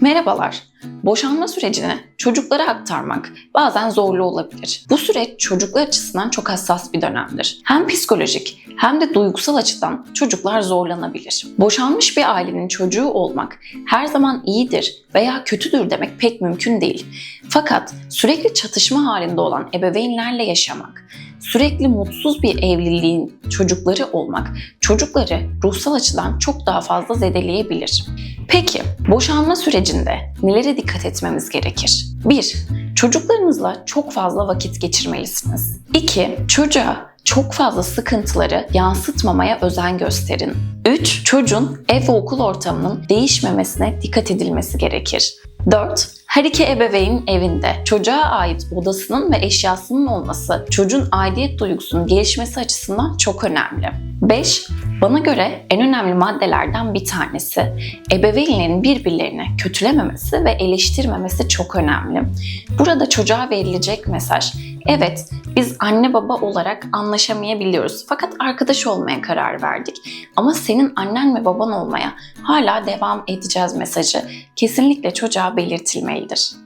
Merhabalar. Boşanma sürecini çocuklara aktarmak bazen zorlu olabilir. Bu süreç çocuklar açısından çok hassas bir dönemdir. Hem psikolojik hem de duygusal açıdan çocuklar zorlanabilir. Boşanmış bir ailenin çocuğu olmak her zaman iyidir veya kötüdür demek pek mümkün değil. Fakat sürekli çatışma halinde olan ebeveynlerle yaşamak, sürekli mutsuz bir evliliğin çocukları olmak çocukları ruhsal açıdan çok daha fazla zedeleyebilir. Peki boşanma sürecinde nelere dikkat etmemiz gerekir? 1. Çocuklarınızla çok fazla vakit geçirmelisiniz. 2. Çocuğa çok fazla sıkıntıları yansıtmamaya özen gösterin. 3. Çocuğun ev ve okul ortamının değişmemesine dikkat edilmesi gerekir. 4. Her iki ebeveyn evinde çocuğa ait odasının ve eşyasının olması çocuğun aidiyet duygusunun gelişmesi açısından çok önemli. 5. Bana göre en önemli maddelerden bir tanesi ebeveynlerin birbirlerini kötülememesi ve eleştirmemesi çok önemli. Burada çocuğa verilecek mesaj evet biz anne baba olarak anlaşamayabiliyoruz fakat arkadaş olmaya karar verdik ama senin annen ve baban olmaya hala devam edeceğiz mesajı kesinlikle çocuğa belirtilmelidir.